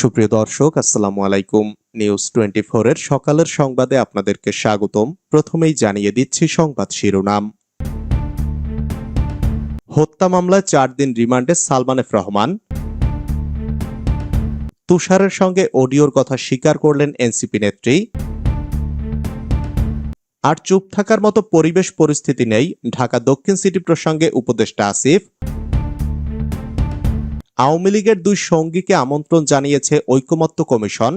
সুপ্রিয় দর্শক, আসসালামু আলাইকুম। নিউজ টোয়েন্টি এর সকালের সংবাদে আপনাদেরকে স্বাগতম। প্রথমেই জানিয়ে দিচ্ছি সংবাদ শিরোনাম। হত্যা মামলায় চার দিন রিমান্ডে সালমান এফ রহমান। তুষারের সঙ্গে অডিওর কথা স্বীকার করলেন এনসিপি নেত্রী। আর চুপ থাকার মতো পরিবেশ পরিস্থিতি নেই ঢাকা দক্ষিণ সিটি প্রসঙ্গে উপদেষ্টা আসিফ। আওয়ামী লীগের দুই সঙ্গীকে আমন্ত্রণ জানিয়েছে ঐকমত্য কমিশন।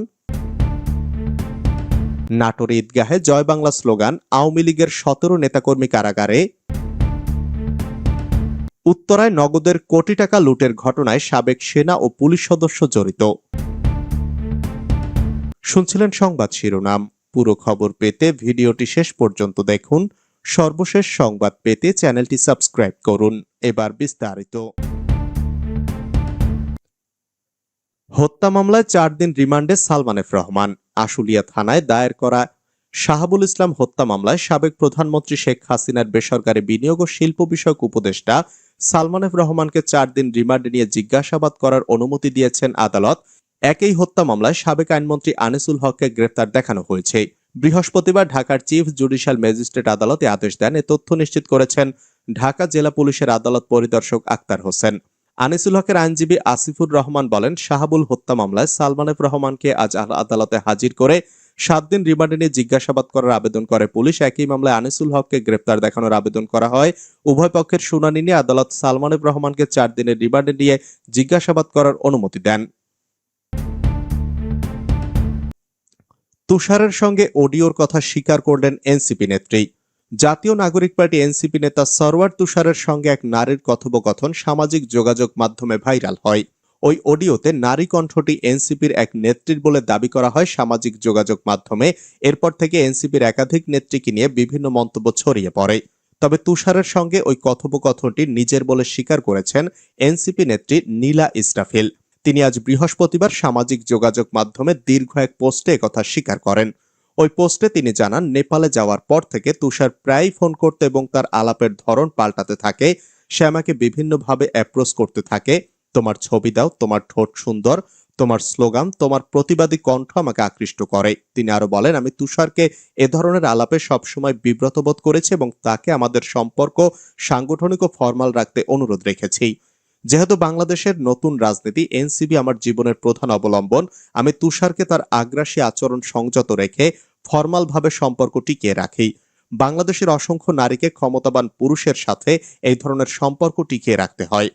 নাটোর ঈদগাহে জয় বাংলা স্লোগান, আওয়ামী লীগের সতেরো নেতাকর্মী কারাগারে। উত্তরায় নগদের কোটি টাকা লুটের ঘটনায় সাবেক সেনা ও পুলিশ সদস্য জড়িত। শুনছিলেন সংবাদ শিরোনাম। পুরো খবর পেতে ভিডিওটি শেষ পর্যন্ত দেখুন। সর্বশেষ সংবাদ পেতে চ্যানেলটি সাবস্ক্রাইব করুন। এবার বিস্তারিত। হত্যা মামলায় চার দিন রিমান্ডে সালমান এফ রহমান। আশুলিয়া থানায় দায়ের করা শাহাবুল ইসলাম হত্যা মামলায় সাবেক প্রধানমন্ত্রী শেখ হাসিনার বেসরকারি বিনিয়োগ ও শিল্প বিষয়ক উপদেষ্টা সালমান এফ রহমানকে চার দিন রিমান্ডে নিয়ে জিজ্ঞাসাবাদ করার অনুমতি দিয়েছেন আদালত। একই হত্যা মামলায় সাবেক আইনমন্ত্রী আনিসুল হককে গ্রেপ্তার দেখানো হয়েছে। বৃহস্পতিবার ঢাকার চিফ জুডিশিয়াল ম্যাজিস্ট্রেট আদালতে আদেশ দেন, এ তথ্য নিশ্চিত করেছেন ঢাকা জেলা পুলিশের আদালত পরিদর্শক আক্তার হোসেন। আনিসুল হকের আইনজীবী আসিফুর রহমান বলেন, শাহাবুল হত্যা মামলায় সালমান রহমানকে আজ আদালতে হাজির করে সাত দিন রিমান্ডে নিয়ে জিজ্ঞাসাবাদ করার আবেদন করে পুলিশ। একই মামলায় আনিসুল হককে গ্রেপ্তার দেখানোর আবেদন করা হয়। উভয় পক্ষের শুনানি নিয়ে আদালত সালমান এফ রহমানকে চার দিনের রিমান্ডে নিয়ে জিজ্ঞাসাবাদ করার অনুমতি দেন। তুষারের সঙ্গে অডিওর কথা স্বীকার করলেন এনসিপি নেত্রী। জাতীয় নাগরিক পার্টি এনসিপি নেতা সরওয়ার তুষারের সঙ্গে এক নারীর কথোপকথন সামাজিক যোগাযোগ মাধ্যমে ভাইরাল হয়। ওই অডিওতে নারী কণ্ঠটি এনসিপির এক নেত্রীর বলে দাবি করা হয় সামাজিক যোগাযোগ মাধ্যমে। এরপর থেকে এনসিপির একাধিক নেত্রীকে নিয়ে বিভিন্ন মন্তব্য ছড়িয়ে পড়ে। তবে তুষারের সঙ্গে ওই কথোপকথনটি নিজের বলে স্বীকার করেছেন এনসিপি নেত্রী নীলা ইস্টাফিল তিনি আজ বৃহস্পতিবার সামাজিক যোগাযোগ মাধ্যমে দীর্ঘ এক পোস্টে কথা স্বীকার করেন। ওই পোস্টে তিনি জানান, নেপালে যাওয়ার পর থেকে তুষার প্রায়ই ফোন করতে এবং তার আলাপের ধরন পাল্টাতে থাকে। সে আমাকে বিভিন্নভাবে অ্যাপ্রোচ করতে থাকে। তোমার ছবি দাও, তোমার ঠোঁট সুন্দর, তোমার স্লোগান তোমার প্রতিবাদী কণ্ঠ আমাকে আকৃষ্ট করে। তিনি আরও বলেন, আমি তুষারকে এ ধরনের আলাপে সবসময় বিব্রত বোধ করেছি এবং তাকে আমাদের সম্পর্ক সাংগঠনিক ও ফরমাল রাখতে অনুরোধ রেখেছি। যেহেতু বাংলাদেশের নতুন রাজনীতি এনসিবি আমার জীবনের প্রধান অবলম্বন, আমি তুষারকে তার আগ্রাসী আচরণ সংযত রেখে ফরমালভাবে সম্পর্ক টিকিয়ে রাখি। বাংলাদেশের অসংখ্য নারীকে ক্ষমতাবান পুরুষের সাথে এই ধরনের সম্পর্ক টিকিয়ে রাখতে হয়।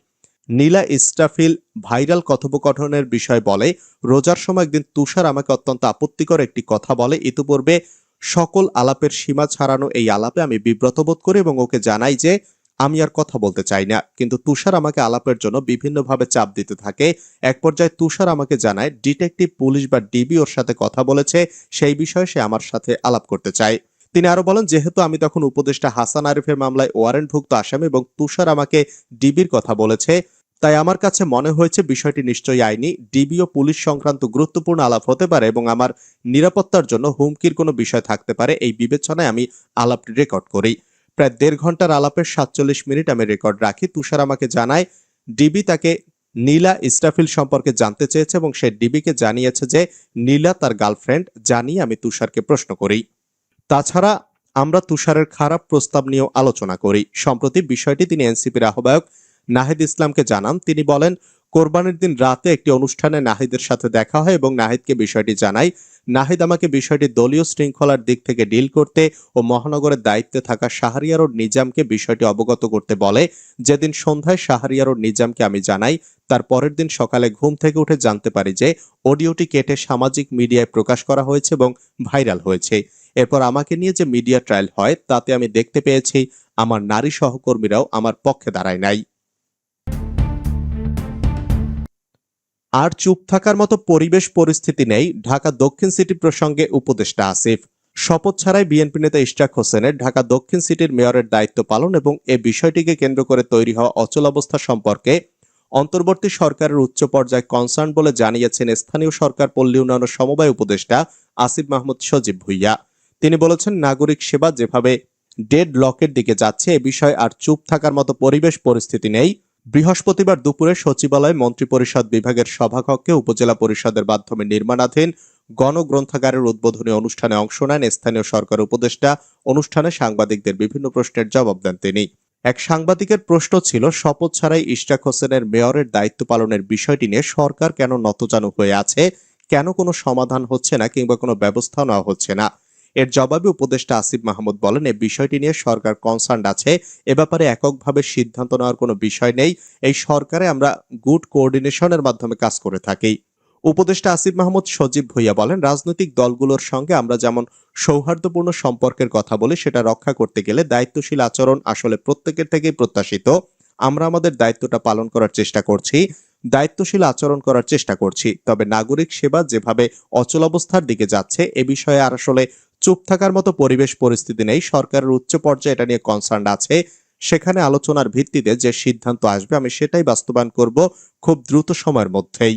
নীলা ইস্টাফিল ভাইরাল কথোপকথনের বিষয় বলে, রোজার সময় একদিন তুষার আমাকে অত্যন্ত আপত্তিকর একটি কথা বলে, ইতিপূর্বে সকল আলাপের সীমা ছাড়ানো এই আলাপে আমি বিব্রত বোধ করি এবং ওকে জানাই যে আমি আর কথা বলতে চাই না। কিন্তু তুষার আমাকে আলাপের জন্য বিভিন্নভাবে চাপ দিতে থাকে। এক পর্যায়ে তুষার আমাকে জানায়, ডিটেকটিভ পুলিশ বা ডিবি ওর সাথে কথা বলেছে, সেই বিষয়ে সে আমার সাথে আলাপ করতে চায়। তিনি আরও বলেন, যেহেতু আমি তখন উপদেষ্টা হাসান আরিফের মামলায় ওয়ারেন্টভুক্ত আসামি এবং তুষার আমাকে ডিবির কথা বলেছে, তাই আমার কাছে মনে হয়েছে বিষয়টি নিশ্চয়ই আইনি। ডিবি ও পুলিশ সংক্রান্ত গুরুত্বপূর্ণ আলাপ হতে পারে এবং আমার নিরাপত্তার জন্য হুমকির কোনো বিষয় থাকতে পারে, এই বিবেচনায় আমি আলাপটি রেকর্ড করি। প্রায় দেড় ঘণ্টার আলাপের সাতচল্লিশ মিনিট আমি রেকর্ড রাখি। তুষার আমাকে জানায়, ডিবি তাকে নীলা ইস্টাফিল সম্পর্কে জানতে চেয়েছে এবং সে ডিবিকে জানিয়েছে যে নীলা তার গার্লফ্রেন্ড জানিয়ে আমি তুষারকে প্রশ্ন করি। তাছাড়া আমরা তুষারের খারাপ প্রস্তাব নিয়েও আলোচনা করি। সম্প্রতি বিষয়টি তিনি এনসিপির আহ্বায়ক নাহিদ ইসলামকে জানান, তিনি বলেন, কোরবানির দিন রাতে একটি অনুষ্ঠানে নাহিদের সাথে দেখা হয় এবং নাহিদকে বিষয়টি জানাই নাহিদ আমাকে বিষয়টি দলীয় শৃঙ্খলার দিক থেকে ডিল করতে ও মহানগরের দায়িত্বে থাকা শাহরিয়ার ও নিজামকে বিষয়টি অবগত করতে বলে, যেদিন সন্ধ্যায় শাহরিয়ার ও নিজামকে আমি জানাই, তার পরের দিন সকালে ঘুম থেকে উঠে জানতে পারি যে অডিওটি কেটে সামাজিক মিডিয়ায় প্রকাশ করা হয়েছে এবং ভাইরাল হয়েছে। এরপর আমাকে নিয়ে যে মিডিয়া ট্রায়াল হয়, তাতে আমি দেখতে পেয়েছি, আমার নারী সহকর্মীরাও আমার পক্ষে দাঁড়ায় নাই। আর চুপ থাকার মতো পরিবেশ পরিস্থিতি নেই, ঢাকা দক্ষিণ সিটি প্রসঙ্গে উপদেষ্টা আসিফ। শপথ ছাড়াই বিএনপি নেতা ইশরাক হোসেনের ঢাকা দক্ষিণ সিটির মেয়রের দায়িত্ব পালন এবং এ বিষয়টিকে কেন্দ্র করে তৈরি হওয়া অচল অবস্থা সম্পর্কে অন্তর্বর্তী সরকারের উচ্চ পর্যায়ে কনসার্ন বলে জানিয়েছেন স্থানীয় সরকার পল্লী উন্নয়ন সমবায় উপদেষ্টা আসিফ মাহমুদ সজীব ভুইয়া। তিনি বলেছেন, নাগরিক সেবা যেভাবে ডেড লকের দিকে যাচ্ছে, এ বিষয়ে আর চুপ থাকার মতো পরিবেশ পরিস্থিতি নেই বৃহস্পতিবার দুপুরে সচিবালয় মন্ত্রিপরিষদ বিভাগের সভাকক্ষে উপজেলা পরিষদের মাধ্যমে নির্মাণাধীন গণগ্রন্থাগারের উদ্বোধনী অনুষ্ঠানে অংশ নেন স্থানীয় সরকার উপদেষ্টা। অনুষ্ঠানে সাংবাদিকদের বিভিন্ন প্রশ্নের জবাব দেন তিনি। এক সাংবাদিকের প্রশ্ন ছিল, শপথ ছাড়াই ইশরাক হোসেনের মেয়রের দায়িত্ব পালনের বিষয়টি নিয়ে সরকার কেন নতজানু হয়ে আছে? কেন কোনো সমাধান হচ্ছে না কিংবা কোনো ব্যবস্থা নেওয়া হচ্ছে না? এর জবাবে উপদেষ্টা আসিফ মাহমুদ বলেন এই বিষয়টি নিয়ে সরকার কনসার্ন আছে। এ ব্যাপারে এককভাবে সিদ্ধান্ত নেওয়ার কোনো বিষয় নেই। এই সরকারে আমরা গুড কোঅর্ডিনেশনের মাধ্যমে কাজ করে থাকি। উপদেষ্টা আসিফ মাহমুদ সজীব ভুইয়া বলেন, রাজনৈতিক দলগুলোর সঙ্গে আমরা যেমন সৌহার্দ্যপূর্ণ সম্পর্কের কথা বলি, সেটা রক্ষা করতে গেলে দায়িত্বশীল আচরণ আসলে প্রত্যেকের থেকেই প্রত্যাশিত। আমরা আমাদের দায়িত্বটা পালন করার চেষ্টা করছি, দায়িত্বশীল আচরণ করার চেষ্টা করছি। তবে নাগরিক সেবা যেভাবে অচলাবস্থার দিকে যাচ্ছে, এ বিষয়ে আর আসলে চুপ থাকার মতো পরিবেশ পরিস্থিতি নেই। সরকারের উচ্চ পর্যায়ে এটা নিয়ে কনসার্ন আছে। সেখানে আলোচনার ভিত্তিতে যে সিদ্ধান্ত আসবে, আমি সেটাই বাস্তবায়ন করব খুব দ্রুত সময়ের মধ্যেই।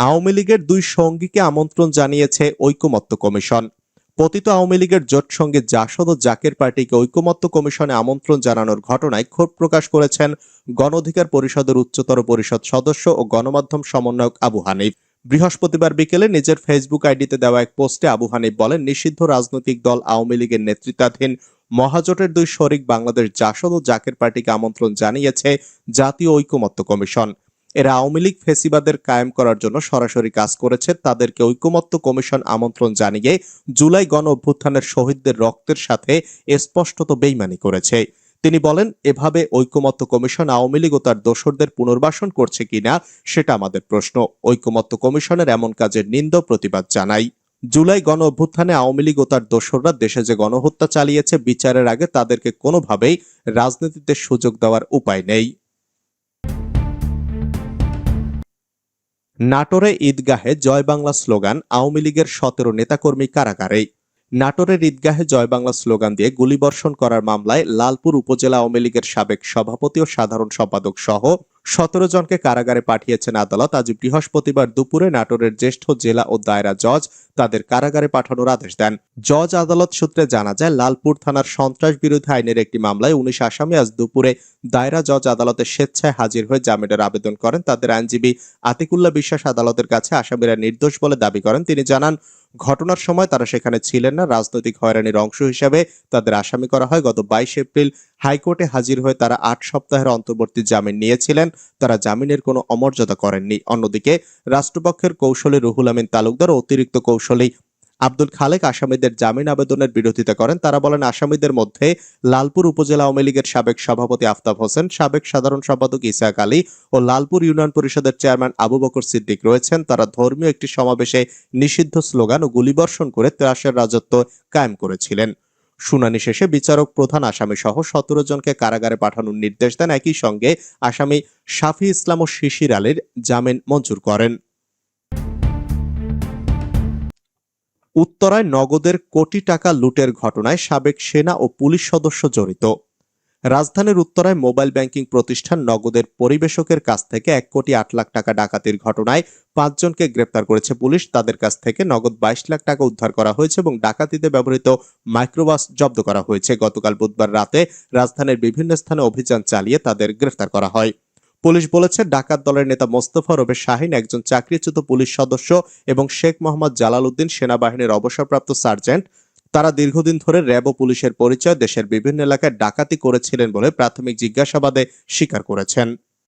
আওয়ামী লীগের দুই সঙ্গীকে আমন্ত্রণ জানিয়েছে ঐকমত্য কমিশন। পতিত আওয়ামী লীগের জোট সঙ্গে জাসদ ও জাকের পার্টিকে ঐকমত্য কমিশনে আমন্ত্রণ জানানোর ঘটনায় ক্ষোভ প্রকাশ করেছেন গণ অধিকার পরিষদের উচ্চতর পরিষদ সদস্য ও গণমাধ্যম সমন্বয়ক আবু হানিফ। বৃহস্পতিবার বিকেলে নিজের ফেসবুক আইডিতে দেওয়া এক পোস্টে আবু হানিফ বলেন, নিষিদ্ধ রাজনৈতিক দল আওয়ামী লীগের নেতৃত্বাধীন মহাজোটের দুই শরিক বাংলাদেশ জাসদ ও জাকের পার্টিকে আমন্ত্রণ জানিয়েছে জাতীয় ঐকমত্য কমিশন। এরা আওয়ামী লীগ ফেসিবাদের কায়েম করার জন্য সরাসরি কাজ করেছে। তাদেরকে ঐকমত্য কমিশন আমন্ত্রণ জানিয়ে জুলাই গণ অভ্যুত্থানের শহীদদের রক্তের সাথে স্পষ্টত বেইমানি করেছে। তিনি বলেন, এভাবে ঐকমত্য কমিশন আওয়ামী লীগ ও তার দোসরদের পুনর্বাসন করছে কিনা সেটা আমাদের প্রশ্ন। ঐকমত্য কমিশনের এমন কাজের নিন্দ প্রতিবাদ জানাই। জুলাই গণ অভ্যুত্থানে আওয়ামী লীগ ও তার দোসররা দেশে যে গণহত্যা চালিয়েছে, বিচারের আগে তাদেরকে কোনোভাবেই রাজনীতিতে সুযোগ দেওয়ার উপায় নেই। নাটোরে ঈদগাহে জয় বাংলা স্লোগান, আওয়ামী লীগের সতেরো নেতাকর্মী কারাগারে নাটোরের ঈদগাহে জয় বাংলা স্লোগান দিয়ে গুলিবর্ষণ করার মামলায় লালপুর উপজেলা আওয়ামী লীগের সাবেক সভাপতি ও সাধারণ সম্পাদক সহ সতেরো জনকে কারাগারে পাঠিয়েছেন আদালত। আজ বৃহস্পতিবার দুপুরে নাটোরের জ্যেষ্ঠ জেলা ও দায়রা জজ তাদের কারাগারে পাঠানোর আদেশ দেন। জজ আদালত সূত্রে জানা যায়, লালপুর থানার সন্ত্রাস বিরোধী আইনের একটি মামলায় উনিশ আসামি আজ দুপুরে দায়রা জজ আদালতে স্বেচ্ছায় হাজির হয়ে জামিনের আবেদন করেন। তাদের আইনজীবী আতিকুল্লাহ বিশ্বাস আদালতের কাছে আসামিরা নির্দোষ বলে দাবি করেন। তিনি জানান ঘটনার সময় তারা সেখানে ছিলেন না। রাজনৈতিক হয়রানির অংশ হিসাবে তাদের আসামি করা হয়। গত বাইশ এপ্রিল হাইকোর্টে হাজির হয়ে তারা আট সপ্তাহের অন্তর্বর্তী জামিন নিয়েছিলেন। তারা জামিনের কোনো অমর্যাদা করেননি। অন্যদিকে রাষ্ট্রপক্ষের কৌশলী রুহুল আমিন তালুকদার অতিরিক্ত কৌশলী আব্দুল খালেক আসামিদের জামিন আবেদনের বিরোধিতা করেন। তারা বলেন, আসামিদের মধ্যে লালপুর উপজেলা আওয়ামী লীগের সাবেক সভাপতি আফতাব হোসেন, সাবেক সাধারণ সম্পাদক ইসাক আলী ও লালপুর ইউনিয়ন পরিষদের চেয়ারম্যান আবু বকর সিদ্দিক রয়েছেন। তারা ধর্মীয় একটি সমাবেশে নিষিদ্ধ স্লোগান ও গুলিবর্ষণ করে ত্রাসের রাজত্ব কায়েম করেছিলেন। শুনানি শেষে বিচারক প্রধান আসামি সহ সতেরো জনকে কারাগারে পাঠানোর নির্দেশ দেন। একই সঙ্গে আসামি শাফি ইসলাম ও শিশির আলীর জামিন মঞ্জুর করেন। উত্তরায় নগদের কোটি টাকা লুটের ঘটনায় সাবেক সেনা ও পুলিশ সদস্য জড়িত। রাজধানীর উত্তরায় মোবাইল ব্যাংকিং প্রতিষ্ঠান নগদের পরিবেশকের কাছ থেকে এক কোটি আট লাখ টাকা ডাকাতির ঘটনায় পাঁচজনকে গ্রেপ্তার করেছে পুলিশ। তাদের কাছ থেকে নগদ বাইশ লাখ টাকা উদ্ধার করা হয়েছে এবং ডাকাতিতে ব্যবহৃত মাইক্রোবাস জব্দ করা হয়েছে। গতকাল বুধবার রাতে রাজধানীর বিভিন্ন স্থানে অভিযান চালিয়ে তাদের গ্রেফতার করা হয়। পুলিশ বলেছে, ডাকাত দলের নেতা মোস্তফা রবে শাহিন একজন চাকরিচ্যুত পুলিশ সদস্য এবং শেখ মোহাম্মদ জালাল উদ্দিন সেনাবাহিনীর অবসরপ্রাপ্ত সার্জেন্ট। তারা দীর্ঘদিন ধরে র্যাব ও পুলিশের পরিচয় দেশের বিভিন্ন এলাকায় ডাকাতি করেছিলেন বলে প্রাথমিক জিজ্ঞাসাবাদে স্বীকার করেছেন।